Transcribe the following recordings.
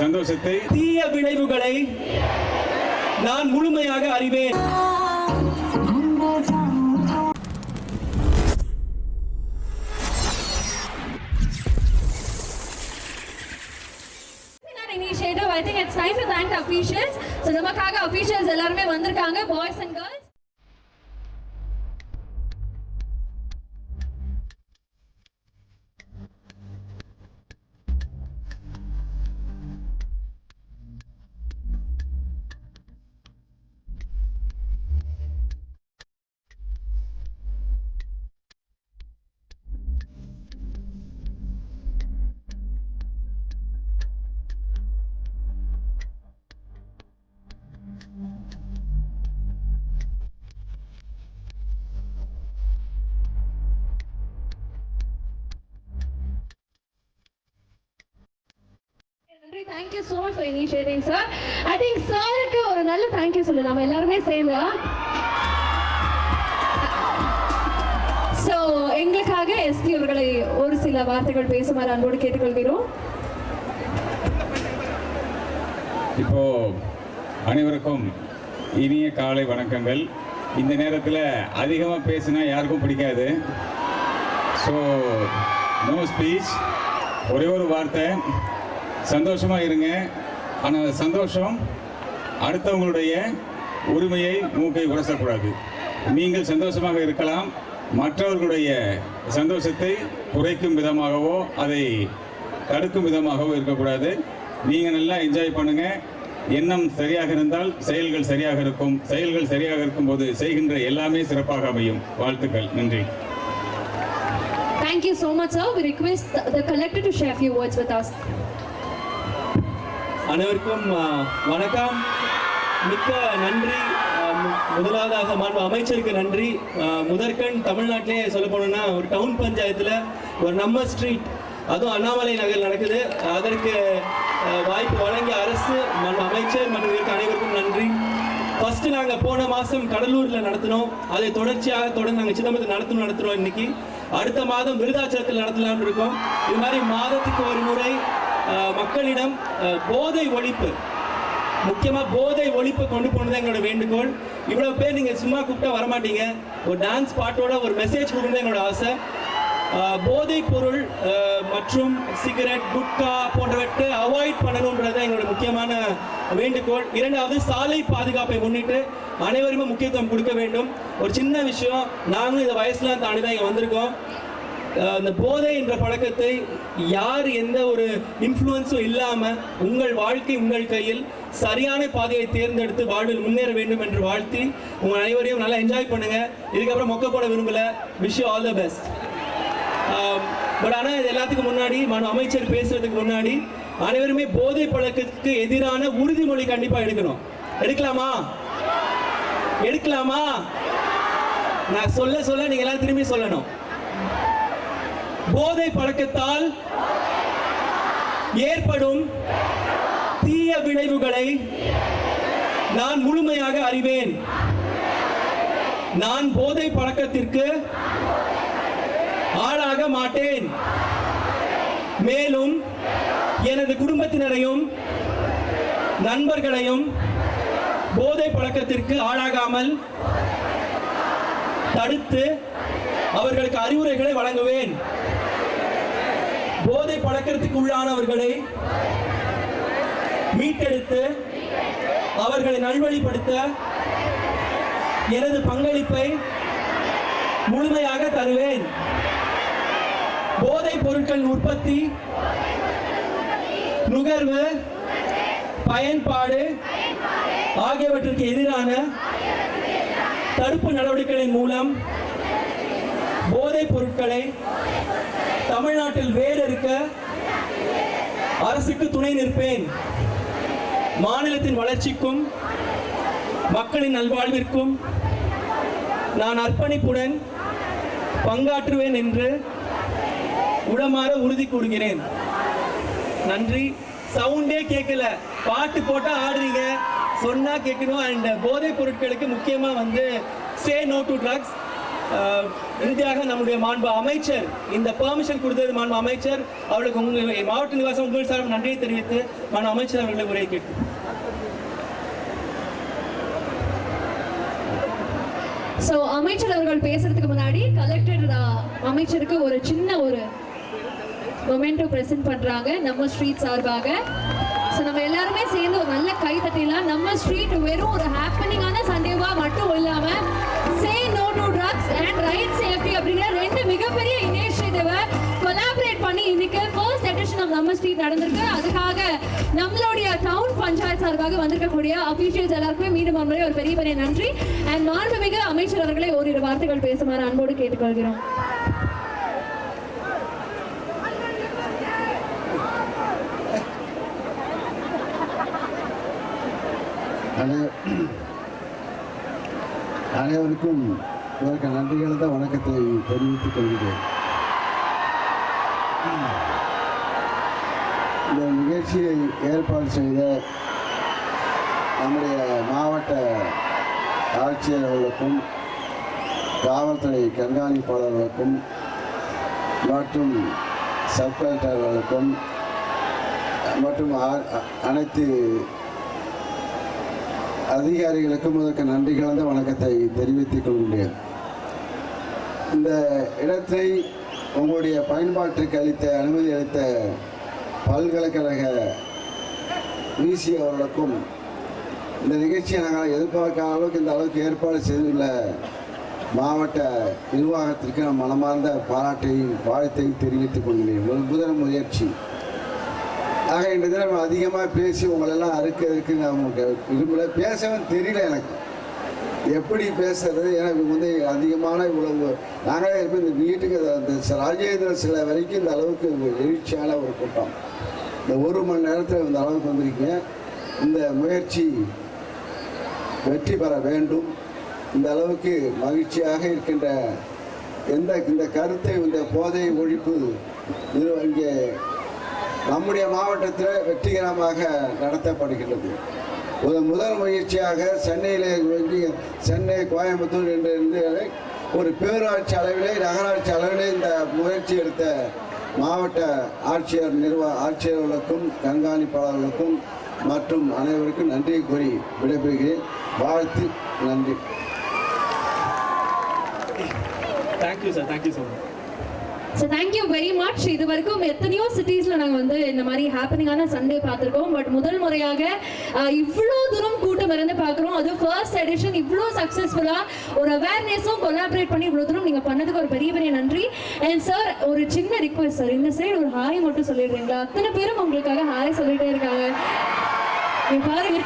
சந்தோஷத்தை தீய விளைவுகளை நான் முழுமையாக அறிவேன் initiative i think it's time to thank the officials so நமக்காக officials எல்லாருமே வந்திருக்காங்க boys and girls thank you so much for initiating sir I think சாருக்கு ஒரு நல்ல தேங்க்யூ சொல்லு. நம்ம எல்லாருமே சேர்ந்து ஸோ எங்களுக்காக எஸ்பி அவர்களை ஒரு சில வார்த்தைகள் பேசுமாறு அன்போடு கேட்டுக்கொள்கிறோம். இப்போ அனைவருக்கும் இனிய காலை வணக்கங்கள். இந்த நேரத்தில் அதிகமாக பேசினா யாருக்கும் பிடிக்காது. ஸோ நோ ஸ்பீச் ஒரே ஒரு வார்த்தை. சந்தோஷமாக இருங்க. ஆனால் சந்தோஷம் அடுத்தவங்களுடைய உரிமையை மூக்கை உரசக்கூடாது. நீங்கள் சந்தோஷமாக இருக்கலாம். மற்றவர்களுடைய சந்தோஷத்தை குறைக்கும் விதமாகவோ அதை தடுக்கும் விதமாகவோ இருக்கக்கூடாது. நீங்கள் நல்லா என்ஜாய் பண்ணுங்க. எண்ணம் சரியாக இருந்தால் செயல்கள் சரியாக இருக்கும். செயல்கள் சரியாக இருக்கும் போது செய்கின்ற எல்லாமே சிறப்பாக அமையும். வாழ்த்துக்கள். நன்றி. Thank you so much, sir. We request the collector to share a few words with us. அனைவருக்கும் வணக்கம். மிக்க நன்றி. முதலாவதாக மாண்பு அமைச்சருக்கு நன்றி. முதற்கண் தமிழ்நாட்டிலே சொல்ல போனோம்னா ஒரு டவுன் பஞ்சாயத்தில் ஒரு நம்ம ஸ்ட்ரீட் அதுவும் அண்ணாமலை நகர் நடக்குது. அதற்கு வாய்ப்பு வழங்கிய அரசு மாண்பு அமைச்சர் மற்றும் அனைவருக்கும் நன்றி. ஃபர்ஸ்ட் நாங்கள் போன மாதம் கடலூரில் நடத்தினோம். அதை தொடர்ச்சியாக தொடர்ந்து நாங்கள் சிதம்பரத்தில் நடத்தணும் நடத்துகிறோம் இன்னைக்கு. அடுத்த மாதம் விருதாச்சலத்தில் நடத்தலாம்னு இருக்கோம். இது மாதிரி மாதத்துக்கு ஒரு முறை மக்களிடம் போதை ஒழிப்பு முக்கியமாக போதை ஒழிப்பு கொண்டு போனது எங்களோட வேண்டுகோள். இவ்வளோ பேர் நீங்கள் சும்மா கூப்பிட்டா வரமாட்டீங்க. ஒரு டான்ஸ் பாட்டோட ஒரு மெசேஜ் கொடுக்கணும் எங்களோட ஆசை. போதை பொருள் மற்றும் சிகரெட் குட்கா போன்றவற்றை அவாய்ட் பண்ணணுன்றது எங்களோட முக்கியமான வேண்டுகோள். இரண்டாவது சாலை பாதுகாப்பை முன்னிட்டு அனைவருமே முக்கியத்துவம் கொடுக்க வேண்டும். ஒரு சின்ன விஷயம் நாங்களும் இந்த வயசுலாம் தாண்டி தான் இங்கே வந்திருக்கோம். அந்த போதை என்ற பழக்கத்தை யார் எந்த ஒரு இன்ஃப்ளூயன்ஸும் இல்லாமல் உங்கள் வாழ்க்கை உங்கள் கையில் சரியான பாதையை தேர்ந்தெடுத்து வாழ்வில் முன்னேற வேண்டும் என்று வாழ்த்தி உங்கள் அனைவரையும் நல்லா என்ஜாய் பண்ணுங்க. இதுக்கப்புறம் மொக்க போட விரும்பல. Wish all the best but ஆனால் இது எல்லாத்துக்கும் முன்னாடி மன அமைச்சர் பேசுறதுக்கு முன்னாடி அனைவருமே போதை பழக்கத்துக்கு எதிரான உறுதிமொழி கண்டிப்பாக எடுக்கணும். எடுக்கலாமா? எடுக்கலாமா? நான் சொல்ல சொல்ல நீங்க எல்லாம் திரும்பி சொல்லணும். போதை பழக்கத்தால் ஏற்படும் தீய விளைவுகளை நான் முழுமையாக அறிவேன். நான் போதை பழக்கத்திற்கு ஆளாக மாட்டேன். மேலும் எனது குடும்பத்தினரையும் நண்பர்களையும் போதை பழக்கத்திற்கு ஆளாகாமல் தடுத்து அவர்களுக்கு அறிவுரைகளை வழங்குவேன். போதை உள்ளானவர்களை மீட்டெடுத்து அவர்களை நல்வழிப்படுத்த எனது பங்களிப்பை முழுமையாக தருவேன். போதைப் பொருட்கள் உற்பத்தி நுகர்வு பயன்பாடு ஆகியவற்றிற்கு எதிரான தடுப்பு நடவடிக்கைகளின் மூலம் போதைப் பொருட்களை தமிழ்நாட்டில் வேறு இருக்க அரசுக்கு துணை நிற்பேன். மாநிலத்தின் வளர்ச்சிக்கும் மக்களின் நல்வாழ்விற்கும் நான் அர்ப்பணிப்புடன் பங்காற்றுவேன் என்று உடமாற உறுதி கூறுகிறேன். நன்றி. சவுண்டே கேட்கல. பாட்டு போட்டா ஆடுறீங்க. சொன்னா கேட்கணும். அண்ட் போதைப் பொருட்களுக்கு முக்கியமா வந்து சே நோ டு ட்ரக்ஸ் இறுதியாக நம்முடைய மாண்பு அமைச்சர் இந்த பெர்மிஷன் கொடுத்தது மாண்பு அமைச்சர் அவர்களுக்கு உங்கள் மாவட்ட நிவாசம் உங்கள் சார்பில் நன்றியை தெரிவித்து மாண்பு அமைச்சர் அவர்களை உரையை கேட்டு ஸோ அமைச்சர் அவர்கள் பேசுறதுக்கு முன்னாடி கலெக்டர் அமைச்சருக்கு ஒரு சின்ன ஒரு மொமெண்டோ ப்ரெசென்ட் பண்ணுறாங்க நம்ம ஸ்ட்ரீட் சார்பாக. ஸோ நம்ம எல்லாருமே சேர்ந்து ஒரு நல்ல கை தட்டிலாம் நம்ம ஸ்ட்ரீட் வெறும் ஒரு ஹாப்பனிங்கான சண்டேவாக மட்டும் இல்லாமல் say no to drugs and ride safety அப்படிங்கிற ரெண்டு மிகப்பெரிய இனிஷியேட்டிவை கொலாபரேட் பண்ணி இன்னைக்கு ஃபர்ஸ்ட் எடிஷன் ஆஃப் நம்ம ஸ்ட்ரீட் நடந்திருக்கு. அதுக்காக நம்மளுடைய டவுன் பஞ்சாயத்து சார்பாக வந்திருக்கக்கூடிய அபிஷியல்ஸ் எல்லாருக்குமே மீண்டும் ஒரு முறை ஒரு பெரிய பெரிய நன்றி. அண்ட் மாண்புமிகு அமைச்சர் அவர்களை ஓரிரு வார்த்தைகள் பேசுமாறு அன்போடு கேட்டுக்கொள்கிறோம். அனைவருக்கும் இதற்கு தான் வணக்கத்தை தெரிவித்துக் கொள்கிறேன். இந்த நிகழ்ச்சியை ஏற்பாடு செய்த நம்முடைய மாவட்ட ஆட்சியர்களுக்கும் காவல்துறை கண்காணிப்பாளர்களுக்கும் மற்றும் சப் மற்றும் அ- அனைத்து அதிகாரிகளுக்கும் இதற்கு நன்றி கலந்த வணக்கத்தை தெரிவித்துக் கொள்கின்றேன் இந்த இடத்தை உங்களுடைய பயன்பாட்டிற்கு அளித்த அனுமதி அளித்த பல்கலைக்கழக விசி அவர்களுக்கும் இந்த நிகழ்ச்சியை நாங்கள் எதிர்பார்க்காத அளவுக்கு இந்த அளவுக்கு ஏற்பாடு செய்துள்ள மாவட்ட நிர்வாகத்திற்கு நான் மனமார்ந்த பாராட்டையும் வாழ்த்தையும் தெரிவித்துக் கொள்கிறேன். ஒரு புதன முயற்சி. ஆக இந்த தினம் அதிகமாக பேசி உங்களெல்லாம் அறுக்க நான் உங்களுக்கு விரும்பல. பேசவும் தெரியல எனக்கு. எப்படி பேசுறது? இவங்க வந்து அதிகமான இவ்வளவு நாங்களே இப்போ இந்த வீட்டுக்கு அந்த ராஜேந்திர சிலை வரைக்கும் இந்த அளவுக்கு எழுச்சியான ஒரு கூட்டம். இந்த ஒரு மணி நேரத்தில் இந்த அளவுக்கு வந்திருக்கீங்க. இந்த முயற்சி வெற்றி பெற வேண்டும். இந்த அளவுக்கு மகிழ்ச்சியாக இருக்கின்ற எந்த இந்த கருத்தை இந்த போதை ஒழிப்பு இது இங்கே நம்முடைய மாவட்டத்தில் வெற்றிகரமாக நடத்தப்படுகின்றது. ஒரு முதல் முயற்சியாக சென்னையில் சென்னை கோயம்புத்தூர் என்று இருந்து ஒரு பேரூராட்சி அளவிலே நகராட்சி அளவிலே இந்த முயற்சி எடுத்த மாவட்ட ஆட்சியர் நிர்வா ஆட்சியர்களுக்கும் கண்காணிப்பாளர்களுக்கும் மற்றும் அனைவருக்கும் நன்றி கூறி விடைபெறுகிறேன். வாழ்த்து நன்றி. Thank you sir thank you so much so thank you very much இது வரைக்கும் எத்தனையோ சிட்டிஸில் நாங்கள் வந்து இந்த மாதிரி ஹாப்பனிங்கான சண்டே பார்த்துருக்கோம். பட் முதல் முறையாக இவ்வளோ தூரம் கூட்டம் இருந்து பார்க்குறோம். அது ஃபர்ஸ்ட் எடிஷன் இவ்வளோ சக்ஸஸ்ஃபுல்லாக ஒரு அவேர்னஸும் கொலாபரேட் பண்ணி இவ்வளோ தூரம் நீங்கள் பண்ணதுக்கு ஒரு பெரிய பெரிய நன்றி. அண்ட் சார் ஒரு சின்ன ரிக்வெஸ்ட் சார் இந்த சைடு ஒரு ஹாய் மட்டும் சொல்லிடுறீங்களா? அத்தனை பேரும் உங்களுக்காக ஹாய் சொல்லிட்டே இருக்காங்க. நீ பாருங்க.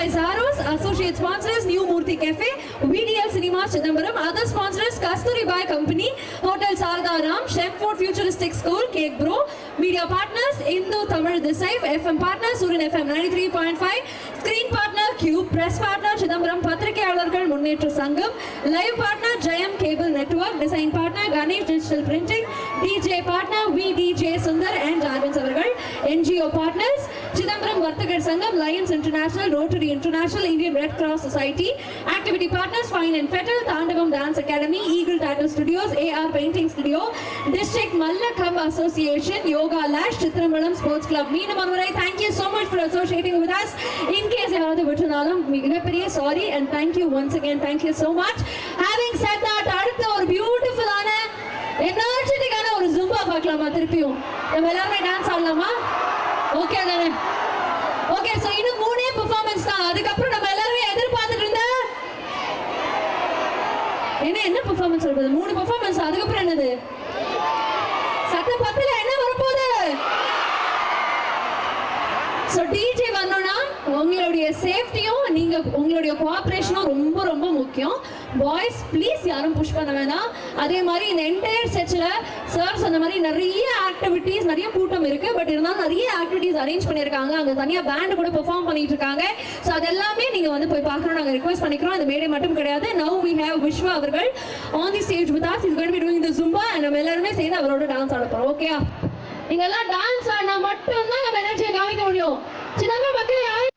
By Zaros, associate sponsors New Murthy Cafe, VDL Cinema Chidambaram, other sponsors Kasturi Bai Company, Hotel sarada Ram, Shemford Futuristic School, Cake Bro, media partners indo Tamil Desai, FM partners Surin FM 93.5, screen partner Cube, press partner Chidambaram பத்திரிகையாளர்கள் முன்னேற்ற சங்கம் live partner Jayam cable network design partner Ganesh digital printing DJ partner V DJ Sundar and Jarvins அவர்கள் NGO partners Chidambaram வர்த்தகர் சங்கம் Lions International Rotary International Indian Red Cross society activity partners fine and fettle Thandavam dance academy Eagle டேட்டல் studios AR painting studio district Mallakhamb association yoga லேஷ் Chithrambalam sports club மீண்டும் thank you so much for associating with as in case யாராவது சொன்னாலும் மிகப்பெரிய sorry and thank you once again thank you so much having said that அடுத்த ஒரு பியூட்டிஃபுல்லான எனர்ஜெட்டிக்கான ஒரு Zumba பார்க்கலாமா திருப்பியும்? நம்ம எல்லாருமே டான்ஸ் ஆடலாமா? ஓகே தானே? ஓகே ஸோ இன்னும் மூணே பெர்ஃபார்மன்ஸ் தான். அதுக்கப்புறம் நம்ம எல்லாருமே எதிர்பார்த்துட்டு இருந்த என்ன என்ன பெர்ஃபார்மன்ஸ் இருப்பது மூணு பெர்ஃபார்மன்ஸ் அதுக்கப்புறம் என்னது? சட்ட பத்துல என்ன வரப்போகுது? ஸோ டிஜே சேஃப்டியும் நீங்கள் உங்களுடைய கோஆப்ரேஷனும் ரொம்ப ரொம்ப முக்கியம். பாய்ஸ் ப்ளீஸ் யாரும் புஷ் பண்ண வேணாம். அதே மாதிரி இந்த என்டையர் செச்சில் சார் சொன்ன மாதிரி நிறைய ஆக்டிவிட்டீஸ் நிறைய கூட்டம் இருக்குது பட் இருந்தாலும் நிறைய ஆக்டிவிட்டீஸ் அரேஞ்ச் பண்ணியிருக்காங்க. அங்கே தனியாக பேண்டு கூட பெர்ஃபார்ம் பண்ணிட்டு இருக்காங்க. ஸோ அதெல்லாமே நீங்கள் வந்து போய் பார்க்கணும் நாங்கள் ரிக்வஸ்ட் பண்ணிக்கிறோம். இந்த மேடை மட்டும் கிடையாது. நவ் வி ஹேவ் விஸ்வா அவர்கள் on the stage with us is going be doing the Zumba and நம்ம எல்லாருமே சேர்ந்து அவரோட டான்ஸ் ஆட போறோம். ஓகே நீங்க எல்லாம் டான்ஸ் ஆடினா மட்டும்தான் நம்ம எனர்ஜியை காமிக்க முடியும். சிதம்பரம் மக்கள் யாரும்